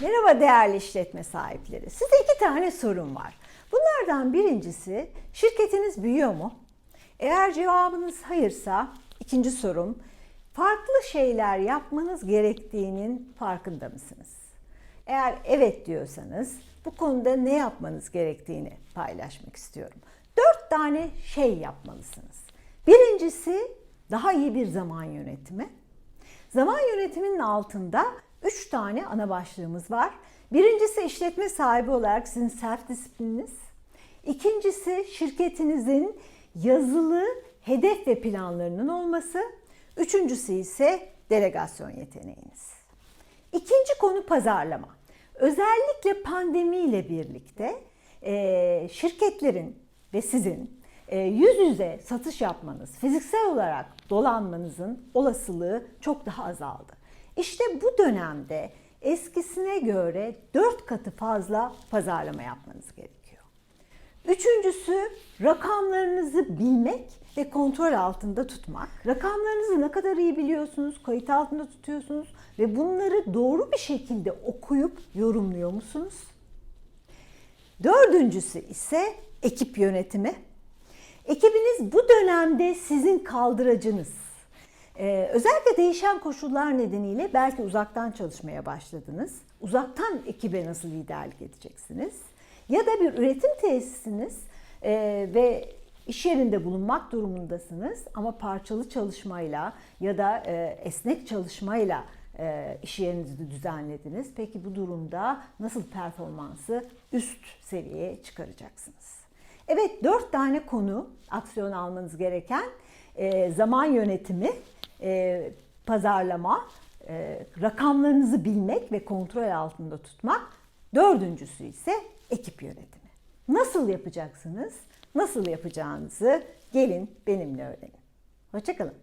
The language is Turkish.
Merhaba değerli işletme sahipleri. Size iki tane sorum var. Bunlardan birincisi şirketiniz büyüyor mu? Eğer cevabınız hayırsa ikinci sorum farklı şeyler yapmanız gerektiğinin farkında mısınız? Eğer evet diyorsanız bu konuda ne yapmanız gerektiğini paylaşmak istiyorum. Dört tane şey yapmalısınız. Birincisi daha iyi bir zaman yönetimi. Zaman yönetiminin altında 3 tane ana başlığımız var. Birincisi işletme sahibi olarak sizin self disiplininiz. İkincisi şirketinizin yazılı hedef ve planlarının olması. Üçüncüsü ise delegasyon yeteneğiniz. İkinci konu pazarlama. Özellikle pandemiyle birlikte e, şirketlerin ve sizin e, yüz yüze satış yapmanız, fiziksel olarak dolanmanızın olasılığı çok daha azaldı. İşte bu dönemde eskisine göre dört katı fazla pazarlama yapmanız gerekiyor. Üçüncüsü rakamlarınızı bilmek ve kontrol altında tutmak. Rakamlarınızı ne kadar iyi biliyorsunuz, kayıt altında tutuyorsunuz ve bunları doğru bir şekilde okuyup yorumluyor musunuz? Dördüncüsü ise ekip yönetimi. Ekibiniz bu dönemde sizin kaldıracınız. Ee, özellikle değişen koşullar nedeniyle belki uzaktan çalışmaya başladınız. Uzaktan ekibe nasıl liderlik edeceksiniz? Ya da bir üretim tesisiniz e, ve iş yerinde bulunmak durumundasınız ama parçalı çalışmayla ya da e, esnek çalışmayla e, iş yerinizi düzenlediniz. Peki bu durumda nasıl performansı üst seviyeye çıkaracaksınız? Evet dört tane konu aksiyon almanız gereken e, zaman yönetimi, e, pazarlama, e, rakamlarınızı bilmek ve kontrol altında tutmak. Dördüncüsü ise ekip yönetimi. Nasıl yapacaksınız? Nasıl yapacağınızı gelin benimle öğrenin. Hoşçakalın.